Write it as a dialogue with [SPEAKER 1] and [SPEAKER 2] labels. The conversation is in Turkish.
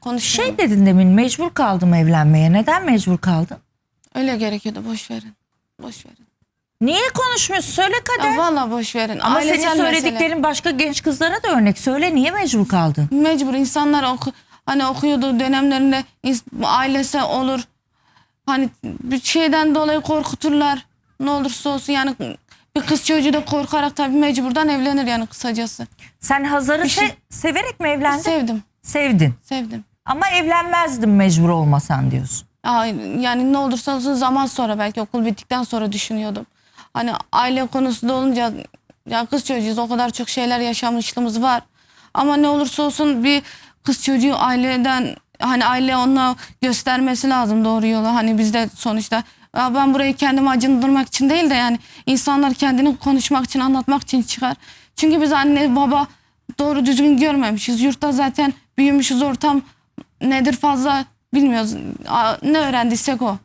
[SPEAKER 1] Konuşmuyorum.
[SPEAKER 2] Şey dedin demin mecbur kaldım evlenmeye. Neden mecbur kaldın?
[SPEAKER 1] Öyle gerekiyordu boş verin. Boş verin.
[SPEAKER 2] Niye konuşmuyorsun? Söyle Kader.
[SPEAKER 1] Ya vallahi boş verin.
[SPEAKER 2] Ama
[SPEAKER 1] Ailesel
[SPEAKER 2] senin
[SPEAKER 1] mesele.
[SPEAKER 2] söylediklerin başka genç kızlara da örnek. Söyle niye mecbur kaldın?
[SPEAKER 1] mecbur insanlar oku, hani okuyordu dönemlerinde ailesi olur. Hani bir şeyden dolayı korkuturlar. Ne olursa olsun yani bir kız çocuğu da korkarak tabii mecburdan evlenir yani kısacası.
[SPEAKER 2] Sen Hazar'ı
[SPEAKER 1] şey-
[SPEAKER 2] se- severek mi evlendin?
[SPEAKER 1] Sevdim.
[SPEAKER 2] Sevdin.
[SPEAKER 1] Sevdim.
[SPEAKER 2] Ama evlenmezdim mecbur olmasan diyorsun.
[SPEAKER 1] Yani ne olursa olsun zaman sonra belki okul bittikten sonra düşünüyordum. Hani aile konusu da olunca ya kız çocuğuyuz o kadar çok şeyler yaşamışlığımız var. Ama ne olursa olsun bir kız çocuğu aileden hani aile ona göstermesi lazım doğru yolu. Hani biz de sonuçta "Aa, ben burayı kendimi acındırmak için değil de yani insanlar kendini konuşmak için anlatmak için çıkar. Çünkü biz anne baba doğru düzgün görmemişiz. Yurtta zaten büyümüşüz ortam nedir fazla bilmiyoruz. Ne öğrendiysek o.